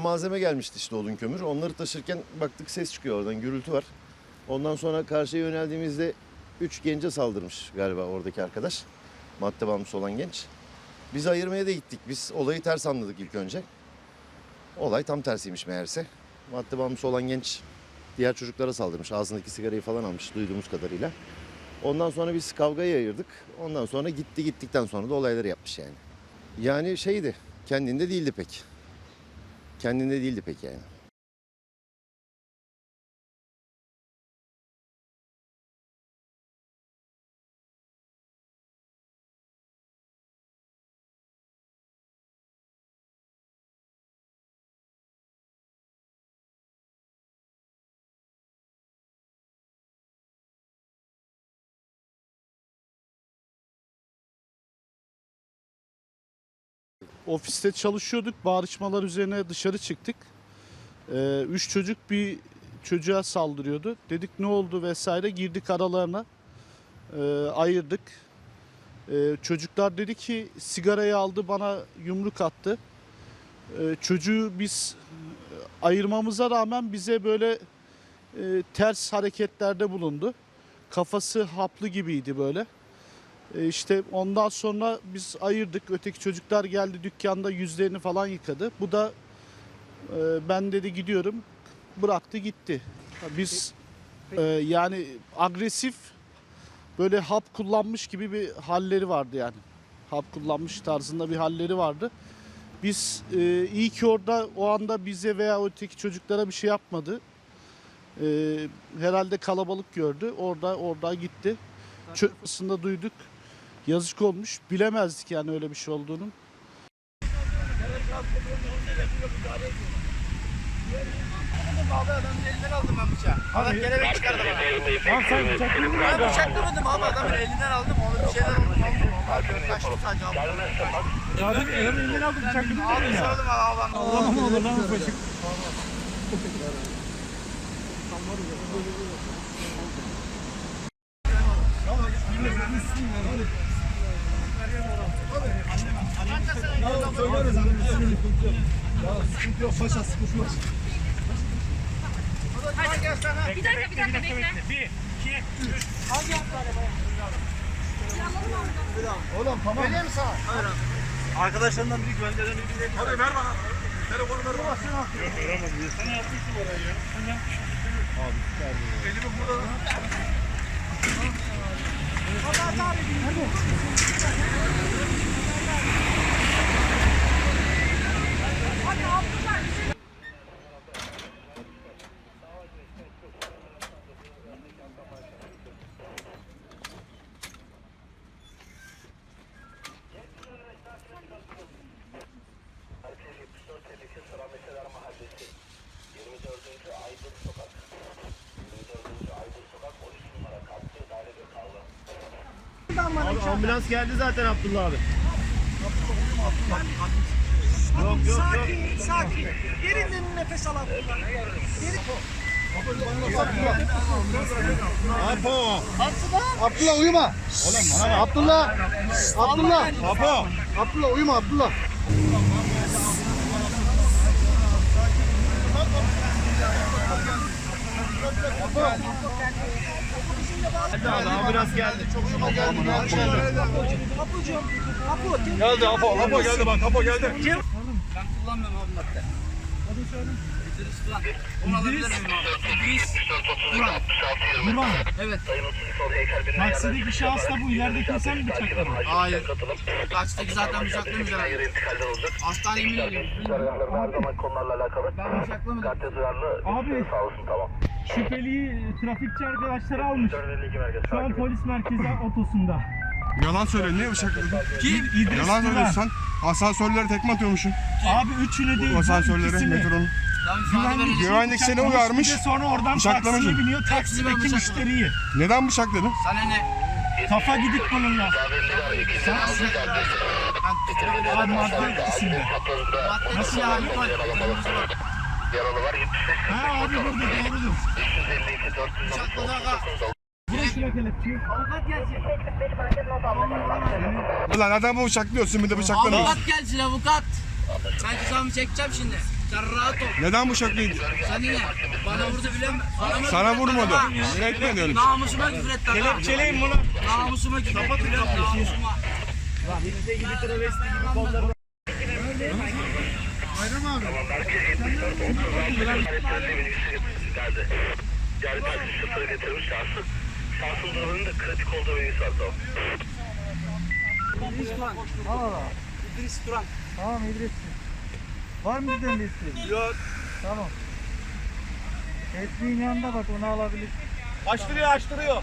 Malzeme gelmişti işte odun kömür. Onları taşırken baktık ses çıkıyor oradan gürültü var. Ondan sonra karşıya yöneldiğimizde üç gence saldırmış galiba oradaki arkadaş. Madde bağımlısı olan genç. Biz ayırmaya da gittik. Biz olayı ters anladık ilk önce. Olay tam tersiymiş meğerse. Madde bağımlısı olan genç diğer çocuklara saldırmış. Ağzındaki sigarayı falan almış duyduğumuz kadarıyla. Ondan sonra biz kavgayı ayırdık. Ondan sonra gitti gittikten sonra da olayları yapmış yani. Yani şeydi kendinde değildi pek. Kendinde değildi pek yani. Ofiste çalışıyorduk. Bağırışmalar üzerine dışarı çıktık. Ee, üç çocuk bir çocuğa saldırıyordu. Dedik ne oldu vesaire. Girdik aralarına. Ee, ayırdık. Ee, çocuklar dedi ki sigarayı aldı bana yumruk attı. Ee, çocuğu biz ayırmamıza rağmen bize böyle e, ters hareketlerde bulundu. Kafası haplı gibiydi böyle. E, işte ondan sonra biz ayırdık. Öteki çocuklar geldi dükkanda yüzlerini falan yıkadı. Bu da e, ben dedi gidiyorum. Bıraktı gitti. Biz e, yani agresif böyle hap kullanmış gibi bir halleri vardı yani. Hap kullanmış tarzında bir halleri vardı. Biz e, iyi ki orada o anda bize veya öteki çocuklara bir şey yapmadı. E, herhalde kalabalık gördü. Orada orada gitti. Çöpsünde duyduk. Yazık olmuş. Bilemezdik yani öyle bir şey olduğunu. Abi adamın elinden aldım ben bıçağı. Adam kelebek çıkardı bana. Lan sen mı Ben bıçaklamadım abi adamın elinden aldım. Onu bir şeyler oldu. Abi kaçtım sadece abi. Adamın elinden aldı bıçakladın mı Abi ya? sordum abi abi. Allah'ım ne olur lan bu bıçak. Bir dakika bir dakika bekle. Bir, iki, üç. Vereyim mi sana? Hayır abi. Arkadaşlarından biri güvenceden biri değil. Hadi ver bana. Telefonu ver bana. Sen yapmışsın orayı ya. Sen yapmışsın. Elimi burada. Ambulans geldi zaten Abdullah abi. Sakin, sakin. Derinden nefes al Abdullah. Abdullah uyuma. Abdullah. Abdullah. Apo. Abdullah uyuma Abdullah. Ambulans geldi. Apucuğum, Apu. te- Geldi Apo. Apo geldi bak. Apo geldi. Ben kullanmıyorum abi madde. İdris Duran. Onu alabilir miyim abi? İdris Duran. Duran. Evet. Taksideki şahıs da bu ilerideki sen mi bıçakladın? Hayır. Kaçtaki zaten bıçaklamış herhalde. Hastaneye mi geliyoruz? Ben bıçaklamadım. Abi. Şüpheliyi trafikçi arkadaşlar almış. Şu an polis merkezi otosunda. Yalan söyle niye bıçakladın? Kim? İdris Yalan Duran. söylüyorsun. Asansörlere tekme atıyormuşsun. Abi üçünü değil. Asansörlere, ikisini. metronun. Güvenlik, Güvenlik seni bıçaklamış, uyarmış. bir de Sonra oradan Bıçaklamış taksiye mı? biniyor. Taksideki bıçakladım. müşteriyi. Neden bıçakladın? Sana ne? Kafa gidik bununla. Ben Abi madde etkisinde. madde silahı var. Ha abi burada doğrudur. Bıçakladı aga. Buraya şuna kelepçeyi. Avukat gelsin. Ulan adamı bıçaklıyorsun bir de bıçaklamıyorsun. Avukat gelsin avukat. Ben cezamı çekeceğim şimdi. Sen rahat ol. Neden bıçakladın? Sen yine. Bana vurdu bile mi? Bana mı Sana vurmadı. Küfür etmedi öyle. Namusuma küfür ettin. Kelepçeleyin bunu. Namusuma küfür ettin. Namusuma. Bayram abi. Tamam merkez gitmişler. Otuz altı kaletlerinde bilgisi getirmişlerdi. Yani taksi şoförü getirmiş şahsı. Şahsın durumunun da kritik olduğu bilgisi var tamam. İdris Duran. Valla. İdris Duran. Tamam İdris. Var mı bizden bir isteği? Yok. Tamam. Tesbihin yanında bak onu alabilirsin. Açtırıyor açtırıyor.